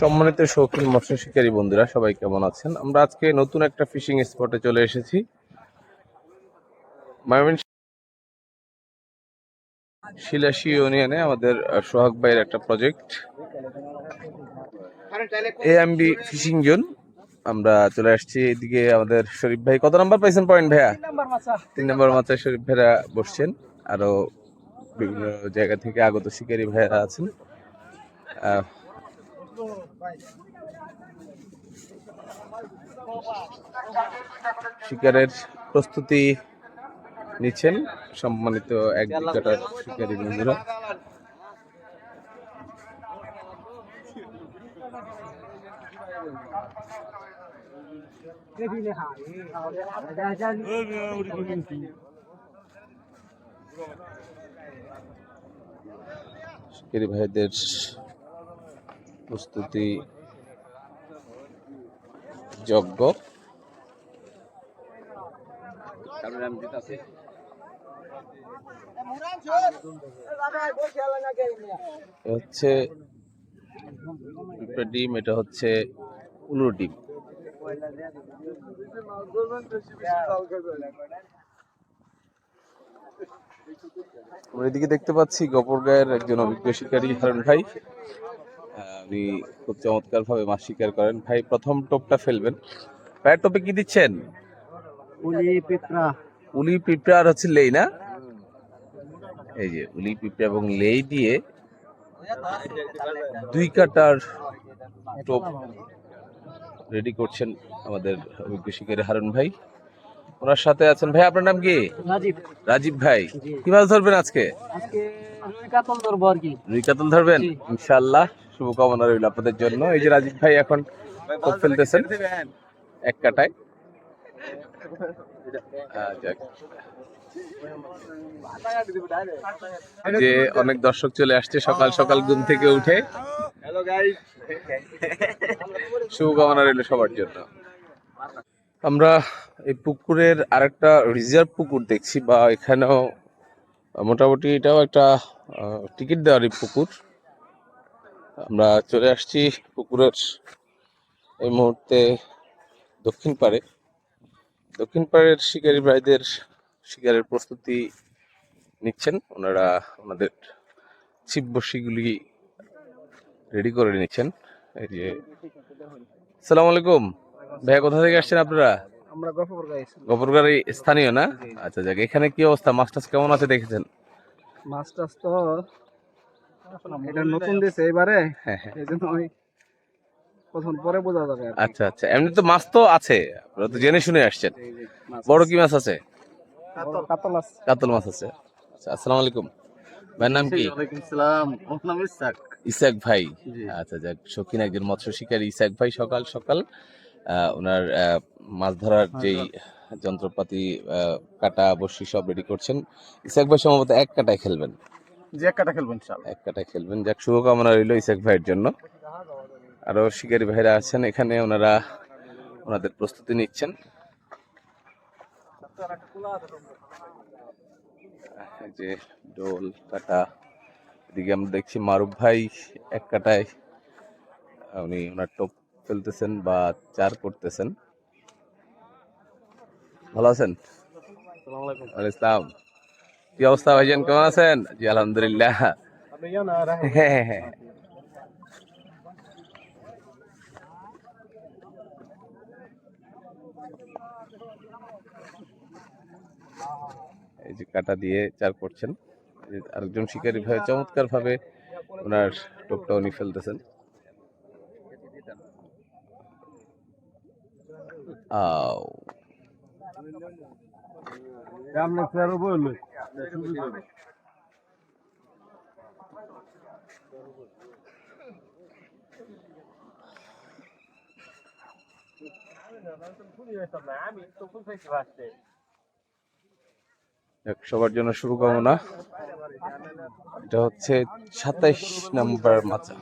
সম্মানিত শৌখিন মৎস্য শিকারী বন্ধুরা সবাই কেমন আছেন? আমরা আজকে নতুন একটা ফিশিং স্পটে চলে এসেছি। শিলাসী ইউনিয়নে আমাদের সোহাগ ভাইয়ের একটা প্রজেক্ট এ এএমবি ফিশিং জোন আমরা চলে আসছি এদিকে আমাদের শরীফ ভাই। কত নাম্বার পাইছেন পয়েন্ট ভাইয়া? তিন নম্বর মাত্রায় শরীফ ভাইরা বসছেন। আরও বিভিন্ন জায়গা থেকে আগত শিকারী ভাইয়েরা আছেন। শিকারের প্রস্তুতি নিচ্ছেন সম্মানিত এক বিঘাটার শিকারী বন্ধুরা। শিকারী ভাইদের প্রস্তুতি যজ্ঞ। হচ্ছে দুটো ডিম এটা হচ্ছে উলুর ডিম। আমরা এদিকে দেখতে পাচ্ছি গপরগাঁয়ের একজন অভিজ্ঞ শিকারী হারুন ভাই। উনি খুব চমৎকার ভাবে মাছ শিকার করেন। ভাই প্রথম টোপটা ফেলবেন। ভাইয়ের টোপে কি দিচ্ছেন? উলি পিঁপড়া। উলি পিঁপড়া আর হচ্ছে লেই না? এই যে উলি পিঁপড়া এবং লেই দিয়ে দুই কাটার টোপ রেডি করছেন আমাদের অভিজ্ঞ শিকারী হারুন ভাই। ওনার সাথে আছেন। ভাই আপনার নাম কি? রাজীব। রাজীব ভাই। কি মাছ ধরবেন আজকে? আজকে রুই কাতল ধরবো আর কি। রুই কাতল ধরবেন। ইনশাআল্লাহ। শুভকামনা রইল আপনাদের জন্য। এই যে রাজীব ভাই এখন টোপ ফেলতেছেন এক কাটায়। যে অনেক দর্শক চলে আসছে, সকাল সকাল ঘুম থেকে উঠে। শুভকামনা রইল সবার জন্য। আমরা এই পুকুরের আরেকটা রিজার্ভ পুকুর দেখছি, বা এখানেও মোটামুটি এটাও একটা টিকিট দেওয়ারই পুকুর। আমরা চলে আসছি পুকুরের এই মুহূর্তে দক্ষিণ পাড়ে। দক্ষিণ পাড়ের শিকারী ভাইদের শিকারের প্রস্তুতি নিচ্ছেন। ওনারা ওনাদের ছিপ বড়শিগুলি রেডি করে নিচ্ছেন। এই যে সালাম আলাইকুম। ভাইয়া কোথা থেকে আসছেন আপনারা? আমরা গফরগাড়ি স্থানীয় না? আচ্ছা যাক এখানে কি অবস্থা? মাছ টাছ কেমন আছে দেখেছেন? মাছ টাছ তো এটা নতুন দিয়েছে এবারে হ্যাঁ হ্যাঁ। এই জন্য ওই প্রথম পরে বোঝা যাবে আচ্ছা আচ্ছা। এমনি তো মাছ তো আছে আপনারা তো জেনে শুনে আসছেন। বড় কি মাছ আছে? কাতল আছে কাতল মাছ আছে। আচ্ছা আসসালামু আলাইকুম। ভাইয়ের নাম কি? ওয়ালাইকুম সালাম। ওর নাম ইসাক। ইসাক ভাই। আচ্ছা যাক শৌখিন একজন মৎস্য শিকারী ইসাক ভাই সকাল সকাল আহ, ওনার আহ, মাছ ধরার যেই যন্ত্রপাতি আহ, কাটা বড়শি সব রেডি করছেন। ইসাক ভাই সম্ভবত এক কাটায় খেলবেন। যে একটা খেলব ইনশাআল্লাহ। এক কাটায় খেলবেন। যাক শুভকামনা রইল ইসাক ভাইয়ের জন্য। আরও শিকারী ভাইরা আছেন এখানে ওনারা ওনাদের প্রস্তুতি নিচ্ছেন। যে ডোল কাটা এদিকে আমরা দেখছি মারুফ ভাই এক কাটায় উনি ওনার টোপ ফেলতেছেন বা চার করতেছেন। ভালো আছেন? আসসালামু। কি অবস্থা ভাইজান? কেমন আছেন? জি, আলহামদুলিল্লাহ। এই যে কাটা দিয়ে চার করছেন। আরেকজন শিকারী ভাই চমৎকার ভাবে ওনার টোপটা উনি ফেলতেছেন। আও। আমরা ফেরো বলল। সবার জন্য শুভকামনা। এটা হচ্ছে সাতাইশ নাম্বার মাচা।